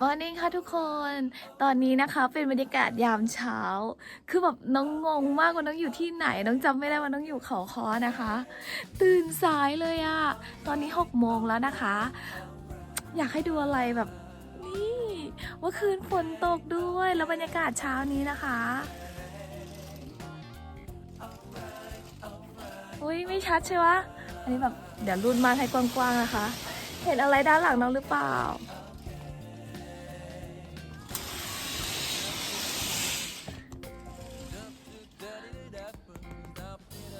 มอร์นิ่งค่ะทุกคน ตอนนี้นะคะเป็นบรรยากาศยามเช้า คือแบบน้องงงมากว่าน้องอยู่ที่ไหน น้องจำไม่ได้ว่าน้องอยู่เขาคอนะคะ ตื่นสายเลยอะตอนนี้หกโมงแล้วนะคะ อยากให้ดูอะไรแบบนี่ว่าคืนฝนตกด้วยแล้วบรรยากาศเช้านี้นะคะอุ้ยไม่ชัดใช่ปะอันนี้แบบเดี๋ยวรุ่นมาให้กว้างๆนะคะ เห็นอะไรด้านหลังน้องหรือเปล่า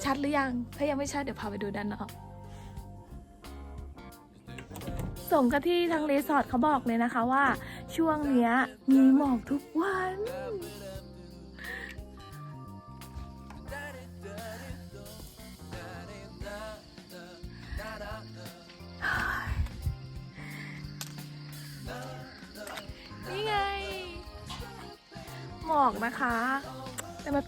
ชัดหรือยัง ถ้ายังไม่ชัดเดี๋ยวพาไปดูด้านนอกสมกับที่ทางรีสอร์ทเขาบอกเลยนะคะว่า ช่วงเนี้ยมีหมอกทุกวัน นี่ไง หมอกนะคะ แต่มัน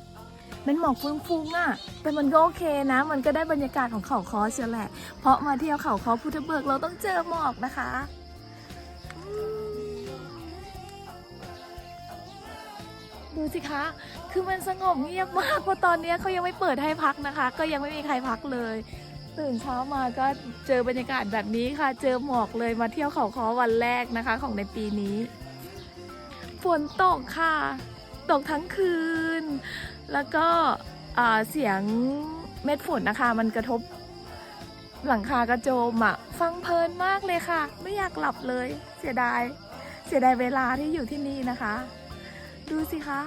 เป็นหมอกฟุ้งๆอะ่ะ แต่มันก็โอเคนะ มันก็ได้บรรยากาศของเขาคอเชียวแหละ เพราะมาเที่ยวเขาคอพุทธเบิกเราต้องเจอหมอกนะคะดูสิคะ คือมันสงบเงียบมาก เพราะตอนนี้เขายังไม่เปิดให้พักนะคะ ก็ยังไม่มีใครพักเลย ตื่นเช้ามาก็เจอบรรยากาศแบบนี้ค่ะ เจอหมอกเลยมาเที่ยวเขาคอวันแรกนะคะ ของในปีนี้ ฝนตกค่ะ ตกทั้งคืน แล้วก็เสียงเม็ดฝนนะคะ มันกระทบหลังคากระโจมอะฟังเพลินมากเลยค่ะ ไม่อยากหลับเลย เสียดาย เสียดายเวลาที่อยู่ที่นี่นะคะ ดูสิคะ